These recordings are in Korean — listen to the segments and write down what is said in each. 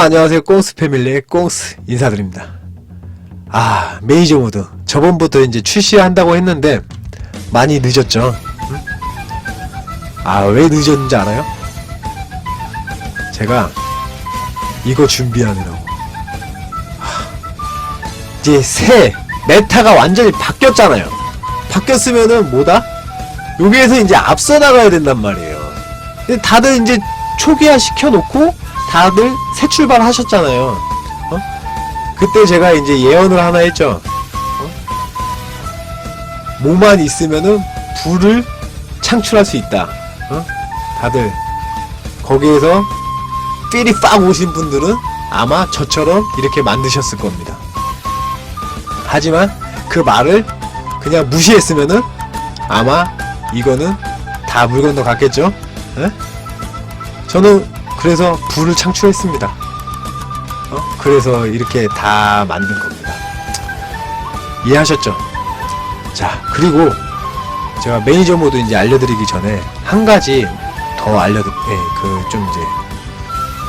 여러분 안녕하세요. 꽁스 패밀리의 꽁스 인사드립니다. 아 메이저 모드. 저번부터 이제 출시한다고 했는데 많이 늦었죠? 아왜 늦었는지 알아요? 제가 이거 준비하느라고. 하, 이제 새 메타가 완전히 바뀌었잖아요. 바뀌었으면은 뭐다? 여기에서 이제 앞서 나가야 된단 말이에요. 근데 다들 이제 초기화 시켜놓고 다들 새 출발 하셨잖아요. 어? 그때 제가 이제 예언을 하나 했죠. 어? 뭐만 있으면은 불을 창출할 수 있다. 어? 다들 거기에서 필이 빡 오신 분들은 아마 저처럼 이렇게 만드셨을 겁니다. 하지만 그 말을 그냥 무시했으면은 아마 이거는 다 물 건너 갔겠죠? 에? 저는 그래서 불을 창출했습니다. 어? 그래서 이렇게 다 만든 겁니다. 이해하셨죠? 자, 그리고 제가 매니저 모드 이제 알려드리기 전에 한 가지 더 알려드, 예, 그, 좀 이제,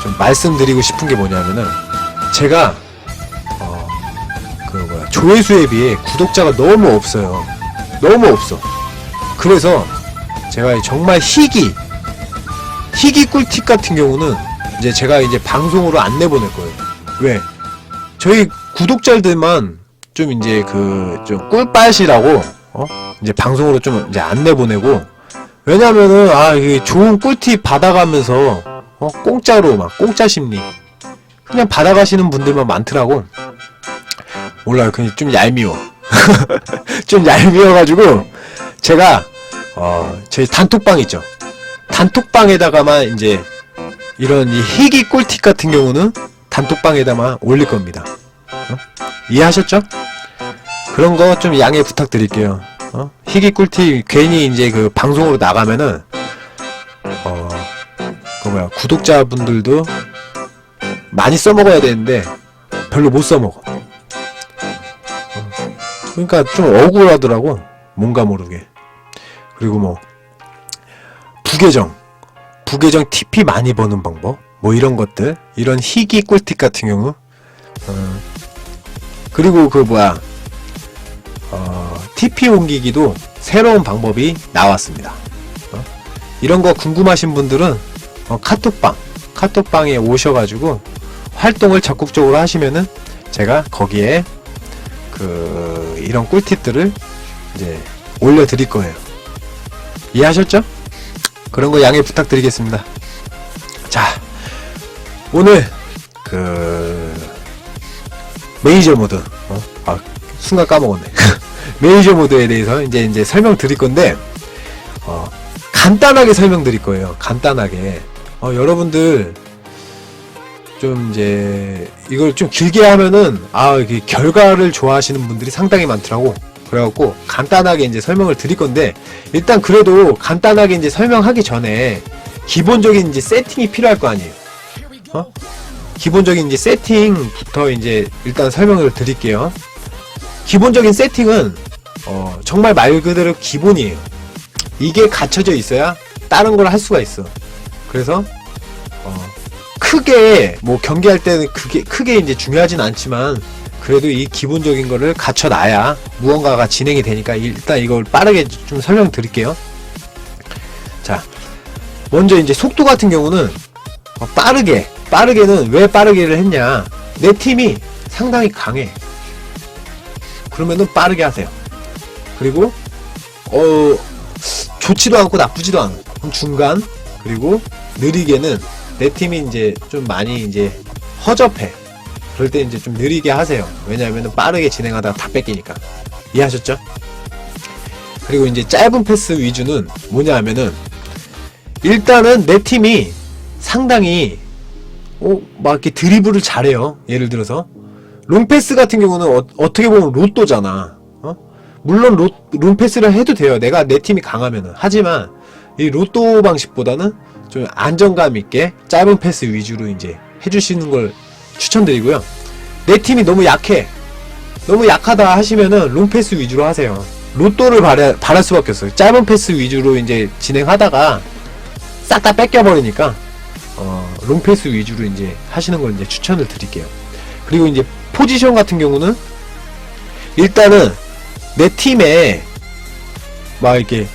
좀 말씀드리고 싶은 게 뭐냐면은, 제가, 어, 그 뭐야, 조회수에 비해 구독자가 너무 없어요. 너무 없어. 그래서, 제가 정말 희귀, 희귀 꿀팁 같은 경우는 이제 제가 이제 방송으로 안 내 보낼 거예요. 왜? 저희 구독자들만 좀 이제 그 좀 꿀빨시라고 어? 이제 방송으로 좀 이제 안 내 보내고 왜냐면은 아 이게 좋은 꿀팁 받아가면서 어 공짜로 막 공짜 심리 그냥 받아가시는 분들만 많더라고. 몰라요. 그냥 좀 얄미워. 좀 얄미워가지고 제가 어 저희 단톡방 있죠. 단톡방에다가만 이제 이런 이 희귀 꿀팁 같은 경우는 단톡방에다만 올릴 겁니다. 어? 이해하셨죠? 그런 거 좀 양해 부탁드릴게요. 어? 희귀 꿀팁 괜히 이제 그 방송으로 나가면은 어, 그 뭐야 구독자분들도 많이 써먹어야 되는데 별로 못 써먹어. 어. 그러니까 좀 억울하더라고 뭔가 모르게. 그리고 뭐 부계정. 부계정 TP 많이 버는 방법? 뭐 이런 것들? 이런 희귀 꿀팁 같은 경우? 어, 그리고 그 뭐야? 어, TP 옮기기도 새로운 방법이 나왔습니다. 어? 이런 거 궁금하신 분들은 어, 카톡방 카톡방에 오셔가지고 활동을 적극적으로 하시면은 제가 거기에 그 이런 꿀팁들을 이제 올려드릴 거예요. 이해하셨죠? 그런 거 양해 부탁드리겠습니다. 자, 오늘 그 메이저 모드, 어? 아 순간 까먹었네. 메이저 모드에 대해서 이제 이제 설명 드릴 건데 어, 간단하게 설명 드릴 거예요. 간단하게. 어, 여러분들 좀 이제 이걸 좀 길게 하면은 아 결과를 좋아하시는 분들이 상당히 많더라고. 그래갖고 간단하게 이제 설명을 드릴 건데 일단 그래도 간단하게 이제 설명하기 전에 기본적인 이제 세팅이 필요할 거 아니에요. 어? 기본적인 이제 세팅부터 이제 일단 설명을 드릴게요. 기본적인 세팅은 어, 정말 말 그대로 기본이에요. 이게 갖춰져 있어야 다른 걸 할 수가 있어. 그래서 어, 크게 뭐 경기할 때는 그게 크게 이제 중요하진 않지만 그래도 이 기본적인 거를 갖춰놔야 무언가가 진행이 되니까 일단 이걸 빠르게 좀 설명드릴게요. 자, 먼저 이제 속도 같은 경우는 어, 빠르게, 빠르게는 왜 빠르게를 했냐? 내 팀이 상당히 강해. 그러면은 빠르게 하세요. 그리고 어 좋지도 않고 나쁘지도 않고 중간 그리고 느리게는 내 팀이 이제 좀 많이 이제 허접해. 그럴 때 이제 좀 느리게 하세요. 왜냐하면 빠르게 진행하다가 다 뺏기니까. 이해하셨죠? 그리고 이제 짧은 패스 위주는 뭐냐 하면은 일단은 내 팀이 상당히 어, 막 이렇게 드리블을 잘해요. 예를 들어서 롱패스 같은 경우는 어, 떻게 보면 로또잖아. 어? 물론 로, 롱패스를 해도 돼요. 내가 내 팀이 강하면은. 하지만 이 로또 방식보다는 좀 안정감 있게 짧은 패스 위주로 이제 해주시는 걸 추천드리고요. 내 팀이 너무 약해. 너무 약하다 하시면은 롱 패스 위주로 하세요. 로또를 바라, 바랄 수밖에 없어요. 짧은 패스 위주로 이제 진행하다가 싹 다 뺏겨버리니까 어, 롱패스 위주로 이제 하시는 걸 이제 추천을 드릴게요. 그리고 이제 포지션 같은 경우는 일단은 내 팀에 막 이렇게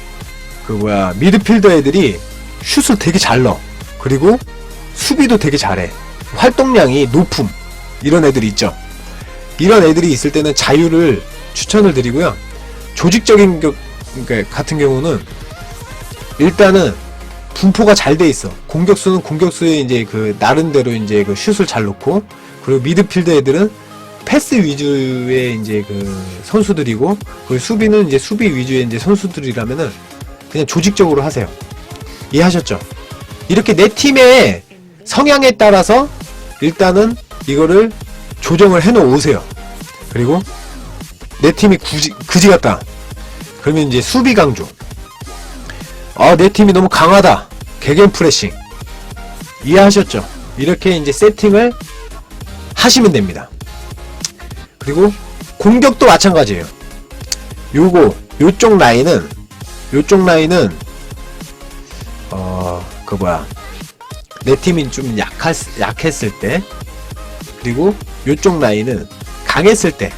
그 뭐야 미드필더 애들이 슛을 되게 잘 넣어. 그리고 수비도 되게 잘해. 활동량이 높음. 이런 애들이 있죠. 이런 애들이 있을 때는 자유를 추천을 드리고요. 조직적인 격, 그러니까 같은 경우는 일단은 분포가 잘 돼 있어. 공격수는 공격수의 이제 그 나름대로 이제 그 슛을 잘 놓고 그리고 미드필더 애들은 패스 위주의 이제 그 선수들이고 그리고 수비는 이제 수비 위주의 이제 선수들이라면은 그냥 조직적으로 하세요. 이해하셨죠? 이렇게 내 팀의 성향에 따라서 일단은 이거를 조정을 해 놓으세요. 그리고 내 팀이 굳이, 그지 같다. 그러면 이제 수비 강조. 아, 내 팀이 너무 강하다. 개겐 프레싱. 이해하셨죠? 이렇게 이제 세팅을 하시면 됩니다. 그리고 공격도 마찬가지예요. 요거, 요쪽 라인은, 요쪽 라인은, 어, 그 뭐야. 내 팀이 좀 약할, 약했을 때, 그리고 요쪽 라인은 강했을 때,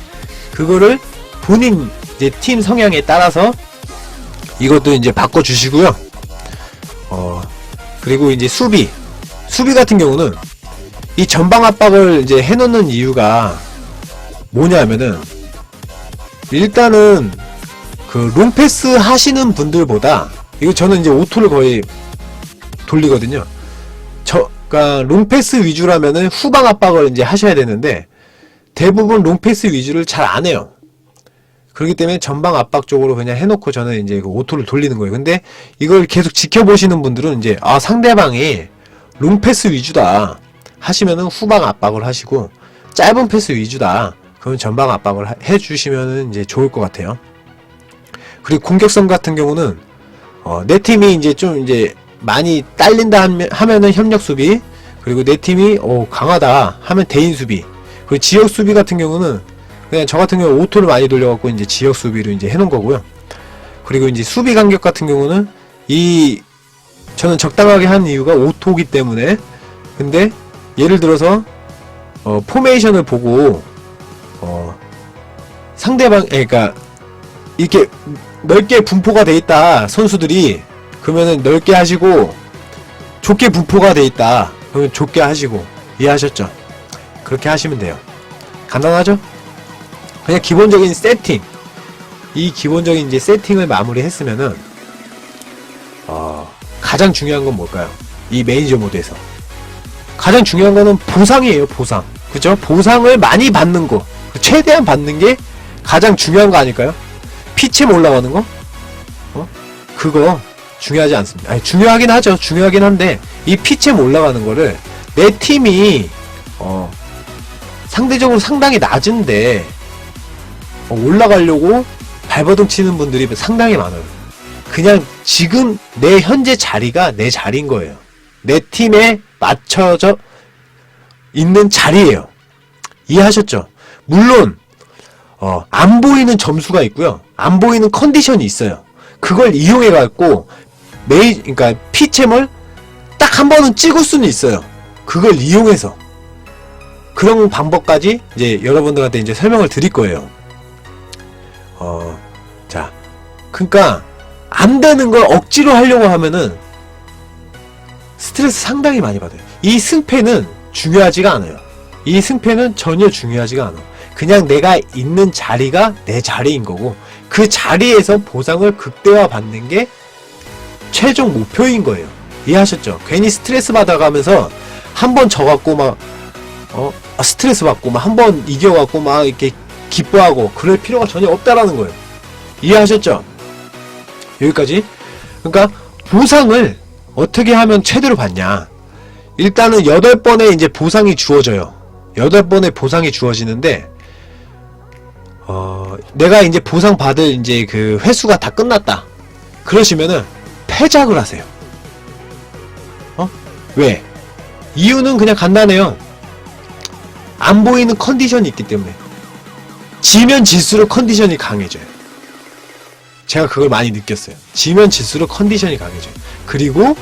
그거를 본인 이제 팀 성향에 따라서 이것도 이제 바꿔 주시고요. 어, 그리고 이제 수비. 수비 같은 경우는 이 전방 압박을 이제 해놓는 이유가 뭐냐면은 일단은 그 롱패스 하시는 분들보다 이거 저는 이제 오토를 거의 돌리거든요. 저, 그니까 롱패스 위주라면은 후방 압박을 이제 하셔야 되는데 대부분 롱패스 위주를 잘 안 해요. 그렇기 때문에 전방 압박 쪽으로 그냥 해놓고 저는 이제 그 오토를 돌리는 거예요. 근데 이걸 계속 지켜보시는 분들은 이제 아 상대방이 롱패스 위주다 하시면은 후방 압박을 하시고 짧은 패스 위주다 그러면 전방 압박을 하- 해주시면은 이제 좋을 것 같아요. 그리고 공격성 같은 경우는 어, 내 팀이 이제 좀 이제 많이 딸린다 하면, 하면은 협력 수비 그리고 내 팀이 어, 강하다 하면 대인 수비 그리고 지역 수비 같은 경우는 그냥 저 같은 경우 오토를 많이 돌려갖고 이제 지역 수비로 이제 해놓은 거고요. 그리고 이제 수비 간격 같은 경우는 이 저는 적당하게 한 이유가 오토기 때문에 근데 예를 들어서 어, 포메이션을 보고 어, 상대방 에, 그러니까 이렇게 넓게 분포가 돼 있다 선수들이 그러면은 넓게 하시고 좁게 분포가 돼 있다 그러면 좁게 하시고 이해하셨죠? 그렇게 하시면 돼요. 간단하죠? 그냥 기본적인 세팅 이 기본적인 이제 세팅을 마무리했으면은 어, 가장 중요한 건 뭘까요? 이 매니저 모드에서 가장 중요한 거는 보상이에요 보상 그죠? 보상을 많이 받는 거 최대한 받는 게 가장 중요한 거 아닐까요? 피치에 올라가는 거? 어? 그거 중요하지 않습니다. 아니 중요하긴 하죠. 중요하긴 한데 이 피치에 올라가는 거를 내 팀이 어 상대적으로 상당히 낮은데 어, 올라가려고 발버둥 치는 분들이 상당히 많아요. 그냥 지금 내 현재 자리가 내 자리인 거예요. 내 팀에 맞춰져 있는 자리예요. 이해하셨죠? 물론 어, 안 보이는 점수가 있고요. 안 보이는 컨디션이 있어요. 그걸 이용해 갖고 메이 그러니까 피챔을 딱 한 번은 찍을 수는 있어요. 그걸 이용해서 그런 방법까지 이제 여러분들한테 이제 설명을 드릴 거예요. 어, 자, 그러니까 안 되는 걸 억지로 하려고 하면은 스트레스 상당히 많이 받아요. 이 승패는 중요하지가 않아요. 이 승패는 전혀 중요하지가 않아. 그냥 내가 있는 자리가 내 자리인 거고 그 자리에서 보상을 극대화 받는 게 최종 목표인 거예요. 이해하셨죠? 괜히 스트레스 받아가면서 한 번 져갖고 막 어? 아, 스트레스 받고 막 한 번 이겨갖고 막 이렇게 기뻐하고 그럴 필요가 전혀 없다라는 거예요. 이해하셨죠? 여기까지. 그러니까 보상을 어떻게 하면 최대로 받냐? 일단은 8번의 이제 보상이 주어져요. 8번의 보상이 주어지는데 어, 내가 이제 보상 받을 이제 그 회수가 다 끝났다. 그러시면은 패작을 하세요. 어? 왜? 이유는 그냥 간단해요. 안 보이는 컨디션이 있기 때문에. 지면 질수록 컨디션이 강해져요. 제가 그걸 많이 느꼈어요. 지면 질수록 컨디션이 강해져요. 그리고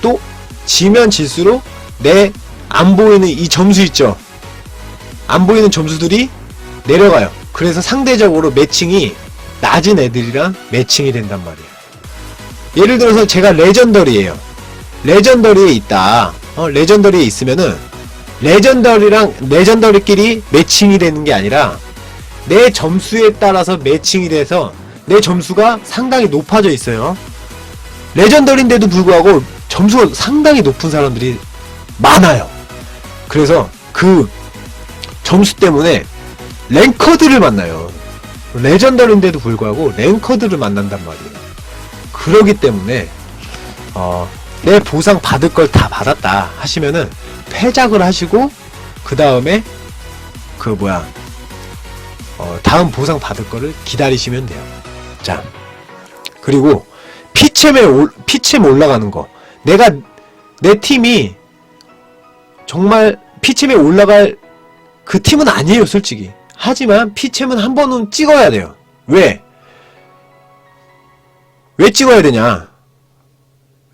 또 지면 질수록 내 안 보이는 이 점수 있죠? 안 보이는 점수들이 내려가요. 그래서 상대적으로 매칭이 낮은 애들이랑 매칭이 된단 말이에요. 예를 들어서 제가 레전더리에요. 레전더리에 있다. 어, 레전더리에 있으면은 레전더리랑 레전더리끼리 매칭이 되는 게 아니라 내 점수에 따라서 매칭이 돼서 내 점수가 상당히 높아져 있어요. 레전더리인데도 불구하고 점수가 상당히 높은 사람들이 많아요. 그래서 그 점수 때문에 랭커들을 만나요. 레전더리인데도 불구하고 랭커들을 만난단 말이에요. 그러기 때문에 어, 내 보상 받을 걸 다 받았다 하시면은 패작을 하시고 그 다음에 그 뭐야 어, 다음 보상 받을 거를 기다리시면 돼요. 자 그리고 피챔에 올, 피챔 올라가는 거 내가 내 팀이 정말 피챔에 올라갈 그 팀은 아니에요 솔직히 하지만 피챔은 한 번은 찍어야 돼요 왜? 왜 찍어야 되냐?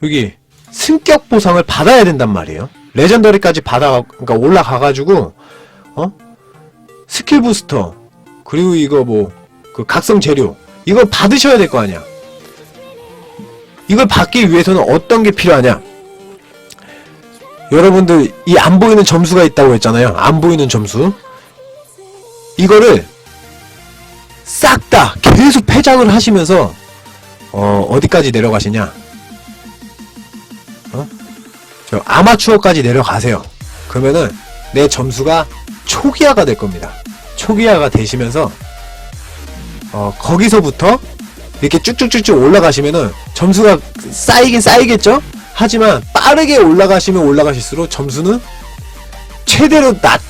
여기 승격 보상을 받아야 된단 말이에요. 레전더리까지 받아 그러니까 올라가가지고 어? 스킬 부스터 그리고 이거 뭐 그 각성 재료 이걸 받으셔야 될 거 아니야. 이걸 받기 위해서는 어떤 게 필요하냐? 여러분들 이 안 보이는 점수가 있다고 했잖아요. 안 보이는 점수. 이거를 싹 다 계속 패작을 하시면서 어, 어디까지 내려가시냐? 어? 저 아마추어까지 내려가세요. 그러면은 내 점수가 초기화가 될 겁니다. 초기화가 되시면서 어, 거기서부터 이렇게 쭉쭉쭉쭉 올라가시면은 점수가 쌓이긴 쌓이겠죠? 하지만 빠르게 올라가시면 올라가실수록 점수는 최대로 낮,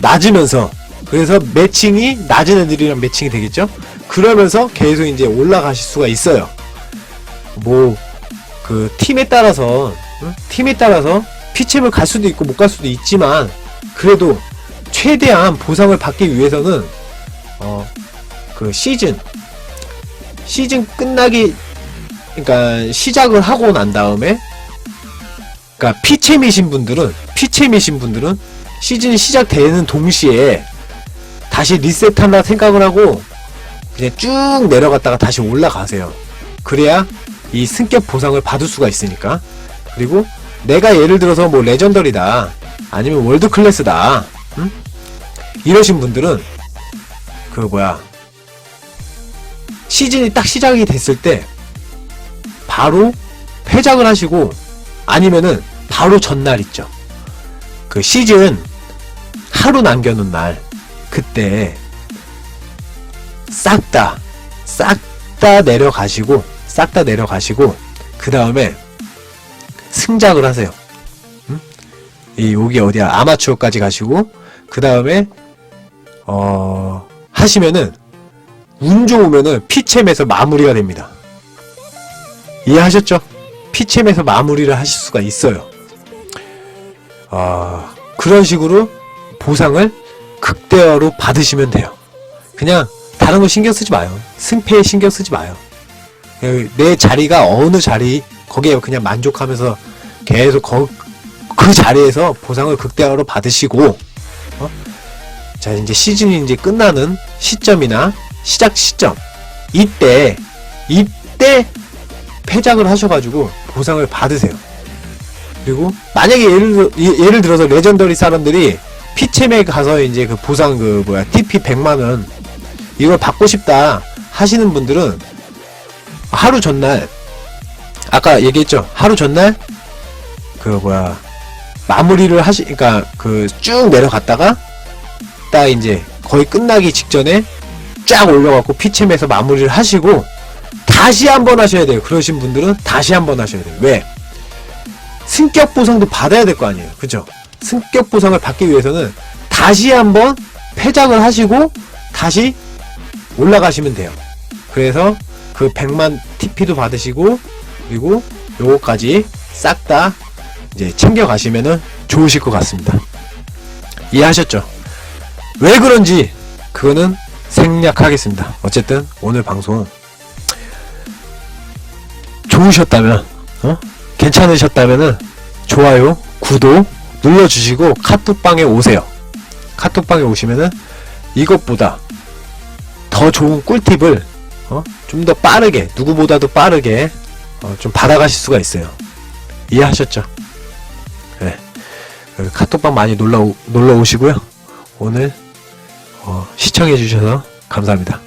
낮으면서 그래서 매칭이 낮은 애들이랑 매칭이 되겠죠? 그러면서 계속 이제 올라가실 수가 있어요. 뭐, 그, 팀에 따라서, 응? 팀에 따라서 피챔을 갈 수도 있고 못 갈 수도 있지만, 그래도 최대한 보상을 받기 위해서는, 어, 그 시즌, 시즌 끝나기, 그러니까 시작을 하고 난 다음에 그러니까 피챔이신 분들은 피챔이신 분들은 시즌이 시작되는 동시에 다시 리셋한다 생각을 하고 그냥 쭉 내려갔다가 다시 올라가세요. 그래야 이 승격 보상을 받을 수가 있으니까. 그리고 내가 예를 들어서 뭐 레전더리다 아니면 월드 클래스다 응? 이러신 분들은 그 뭐야 시즌이 딱 시작이 됐을 때 바로 패작을 하시고 아니면은 바로 전날 있죠. 그 시즌 하루 남겨놓은 날 그때 싹 다 싹 다 내려가시고 싹 다 내려가시고 그 다음에 승작을 하세요. 음? 이 여기 어디야 아마추어까지 가시고 그 다음에 어 하시면은 운 좋으면은 피챔에서 마무리가 됩니다. 이해하셨죠? 피챔에서 마무리를 하실 수가 있어요. 아, 그런 식으로 보상을 극대화로 받으시면 돼요. 그냥 다른 거 신경 쓰지 마요. 승패에 신경 쓰지 마요. 그내 자리가 어느 자리 거기에 그냥 만족하면서 계속 거, 그 자리에서 보상을 극대화로 받으시고 어? 자 이제 시즌이 이제 끝나는 시점이나 시작 시점 이때 이때 패작을 하셔가지고 보상을 받으세요. 그리고 만약에 예를, 들- 예- 예를 들어서 레전더리 사람들이 피챔에 가서 이제 그 보상 그 뭐야 TP 100만 원 이걸 받고 싶다 하시는 분들은 하루 전날 아까 얘기했죠 하루 전날 그 뭐야 마무리를 하시 그러니까 그 쭉 내려갔다가 딱 이제 거의 끝나기 직전에 쫙 올려갖고 피챔에서 마무리를 하시고 다시 한번 하셔야 돼요. 그러신 분들은 다시 한번 하셔야 돼요. 왜? 승격 보상도 받아야 될 거 아니에요. 그죠? 승격 보상을 받기 위해서는 다시 한번 패작을 하시고 다시 올라가시면 돼요. 그래서 그 100만 TP도 받으시고 그리고 요거까지 싹 다 이제 챙겨 가시면은 좋으실 것 같습니다. 이해하셨죠? 왜 그런지 그거는 생략하겠습니다. 어쨌든 오늘 방송 좋으셨다면, 어? 괜찮으셨다면은 좋아요, 구독 눌러주시고 카톡방에 오세요. 카톡방에 오시면은 이것보다 더 좋은 꿀팁을 어? 좀 더 빠르게 누구보다도 빠르게 어, 좀 받아가실 수가 있어요. 이해하셨죠? 네. 그 카톡방 많이 놀러 오- 놀러 오시고요. 오늘 어, 시청해 주셔서 감사합니다.